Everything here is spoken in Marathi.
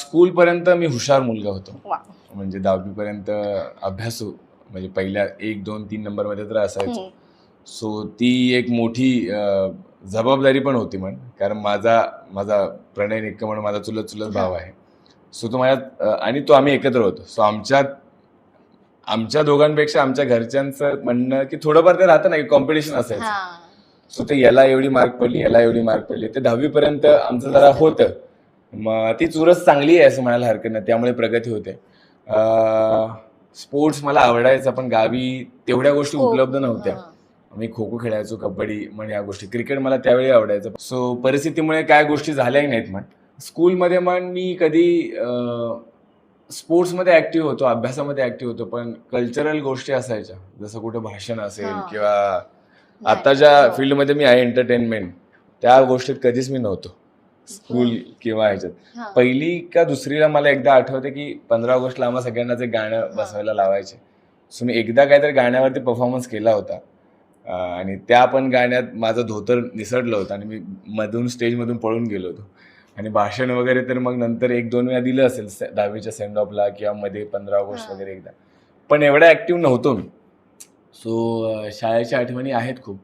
स्कूल पर्यंत मी हुशार मुलगा होतो. म्हणजे दहावी पर्यंत अभ्यासू म्हणजे पहिल्या एक दोन तीन नंबरमध्ये तर असायचो. सो ती एक मोठी जबाबदारी पण होती म्हण. कारण माझा माझा प्रणय निक्कम म्हणून माझा चुलत चुलत भाव आहे. सो तो माझ्यात अं, आणि तो आम्ही एकत्र होतो. सो आमच्यात आमच्या दोघांपेक्षा आमच्या घरच्यांचं म्हणणं की थोडंफार ते राहतं ना की कॉम्पिटिशन असायचं. सो ते याला एवढी मार्क पडली याला एवढी मार्क पडली. ते दहावी पर्यंत आमचं जरा होतं. मग ती चुरस चांगली आहे असं म्हणायला हरकत नाही त्यामुळे प्रगती होते स्पोर्ट्स मला आवडायचा पण गावी तेवढ्या गोष्टी. उपलब्ध नव्हत्या. मी खो खो खेळायचो कबड्डी म्हण या गोष्टी क्रिकेट मला त्यावेळी आवडायचं सो परिस्थितीमुळे काय गोष्टी झाल्याही नाहीत म्हण स्कूलमध्ये म्हण मी कधी स्पोर्ट्समध्ये ऍक्टिव्ह होतो अभ्यासामध्ये ऍक्टिव्ह होतो पण कल्चरल गोष्टी असायच्या जसं कुठं भाषण असेल. किंवा. आता ज्या हो. फील्डमध्ये मी आहे एंटरटेनमेंट त्या गोष्टीत कधीच मी नव्हतो स्कूल किंवा ह्याच्यात. पहिली का दुसरीला मला एकदा आठवते की पंधरा ऑगस्टला आम्हा सगळ्यांनाच एक गाणं. बसवायला लावायचे. सो मी एकदा काहीतरी गाण्यावरती परफॉर्मन्स केला होता. आणि त्या पण गाण्यात माझं धोतर निसटलं होतं आणि मी मधून स्टेजमधून पळून गेलो होतो. आणि भाषण वगैरे तर मग नंतर एक दोन वेळा दिलं असेल दहावीच्या सेंड ऑफला किंवा मध्ये पंधरा ऑगस्ट. वगैरे एकदा. पण एवढा ऍक्टिव्ह नव्हतो मी. सो शाळेच्या आठवणी आहेत खूप.